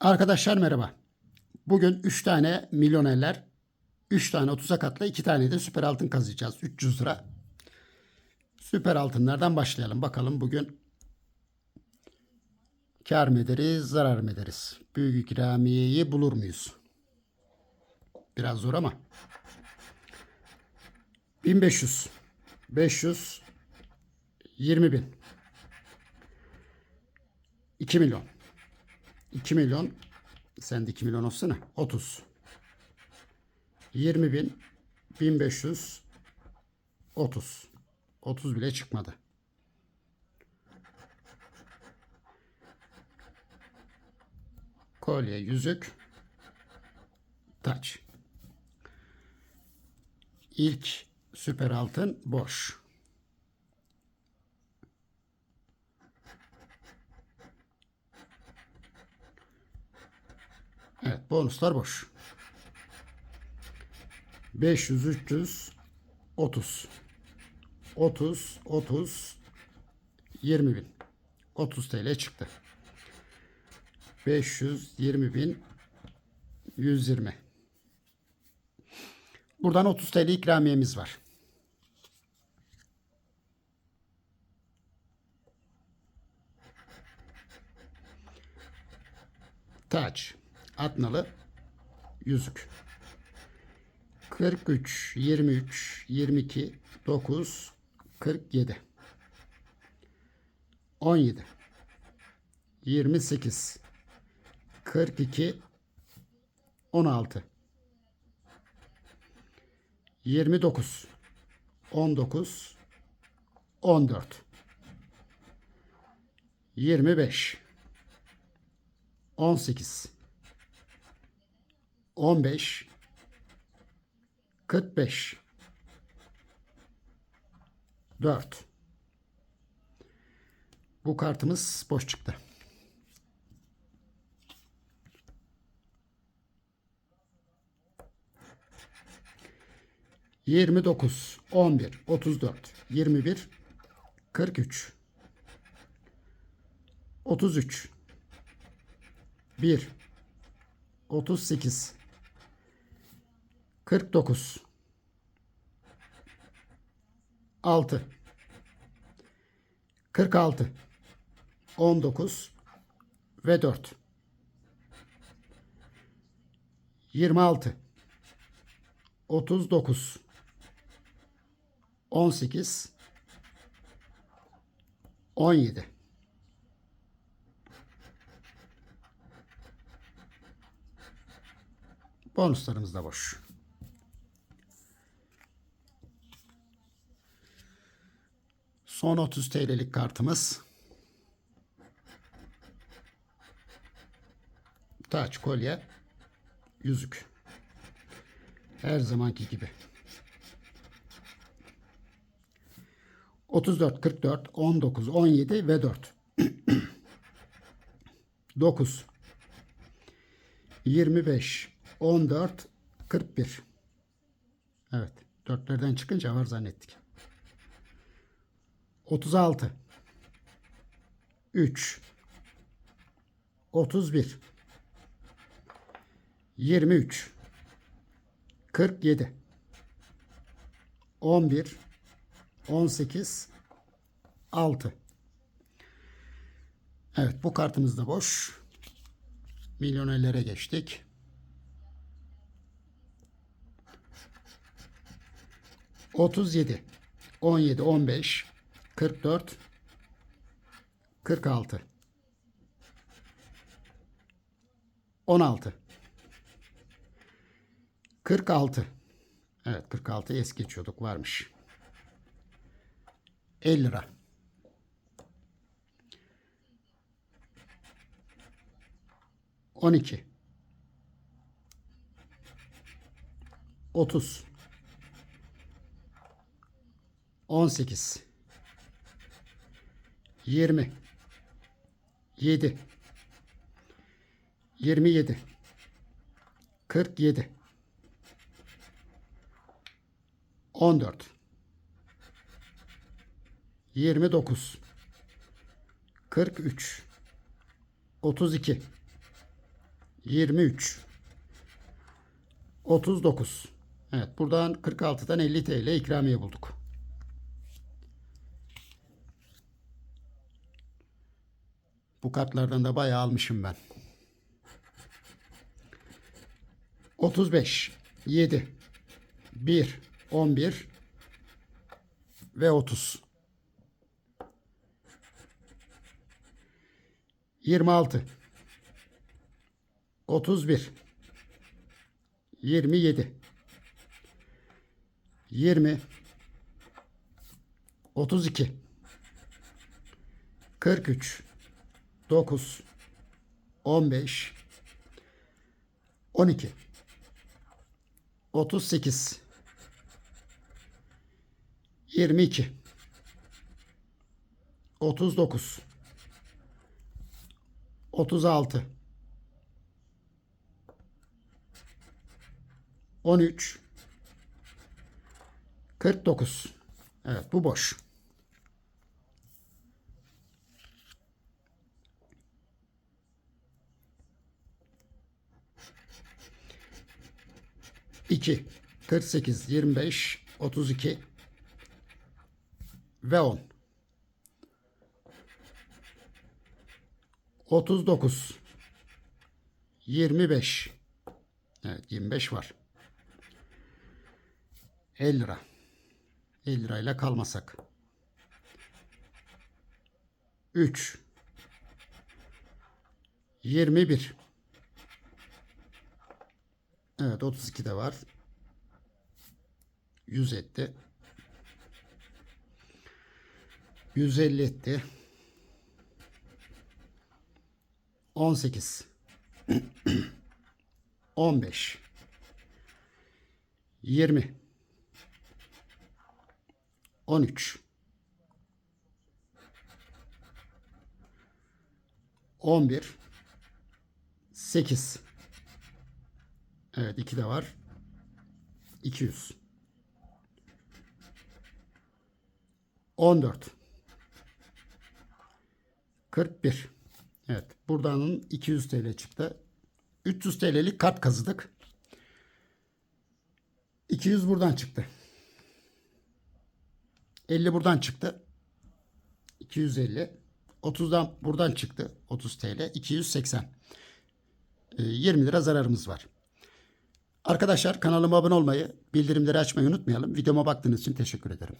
Arkadaşlar merhaba. Bugün 3 tane milyonerler, 3 tane 30'a katla, 2 tane de süper altın kazıyacağız. 300 lira. Süper altınlardan başlayalım. Bakalım bugün kar mı ederiz, zarar mı ederiz? Büyük ikramiyeyi bulur muyuz? Biraz zor ama. 1500, 500, 20 bin, 2 milyon. 2 milyon sen de 2 milyon olsana 30 20 bin 1500 30 30 bile çıkmadı. Kolye, yüzük, taç. İlk süper altın boş. Evet bonuslar boş. 500, 300, 30. 30, 30, 20 bin. 30 TL çıktı. 500, 20 bin, 120. Buradan 30 TL ikramiyemiz var. Taç, atnalı, yüzük. 43, 23, 22, 9, 47. 17, 28, 42, 16, 29, 19, 14, 25, 18, 15, 45, 4. Bu kartımız boş çıktı. Yirmi dokuz, on bir, otuz dört, yirmi bir, kırk üç, otuz üç, bir, otuz sekiz, kırk dokuz, altı, kırk altı, on dokuz. Ve dört, yirmi altı, otuz dokuz, on sekiz, on yedi. Bonuslarımız da boş. Son 30 TL'lik kartımız. Taç, kolye, yüzük. Her zamanki gibi. 34, 44, 19, 17 ve 4. 9, 25, 14, 41. Evet. Dörtlerden çıkınca var zannettik. 36 3 31 23 47 11 18 6 Evet bu kartımız da boş. Milyonerlere geçtik. Otuz yedi, on yedi, on beş, 44 46 16 46 Evet 46 es geçiyorduk varmış. 50 lira. On iki. Otuz. On sekiz. 20 7 27 47 14 29 43 32 23 39 Evet buradan 46'dan 50 TL ikramiye bulduk. Bu kartlardan da bayağı almışım ben. 35 7 1 11 ve 30 26 31 27 20 32 43 9 15 12 38 22 39 36 13 49 Evet bu boş. İki, 48, 25, 32 ve 10. 39 25 Evet 25 var. 50 lira. 50 lirayla kalmasak. 3 21 Evet 32 de var. 100 etti. 150 etti. 18 15 20 13 11 8 Evet 2 de var. 200 14 41 Evet buradanın 200 TL çıktı. 300 TL'lik kart kazıdık. 200 buradan çıktı. 50 buradan çıktı. 250. 30'dan buradan çıktı. 30 TL. 280. Ee, 20 lira zararımız var. Arkadaşlar kanalıma abone olmayı, bildirimleri açmayı unutmayalım. Videoma baktığınız için teşekkür ederim.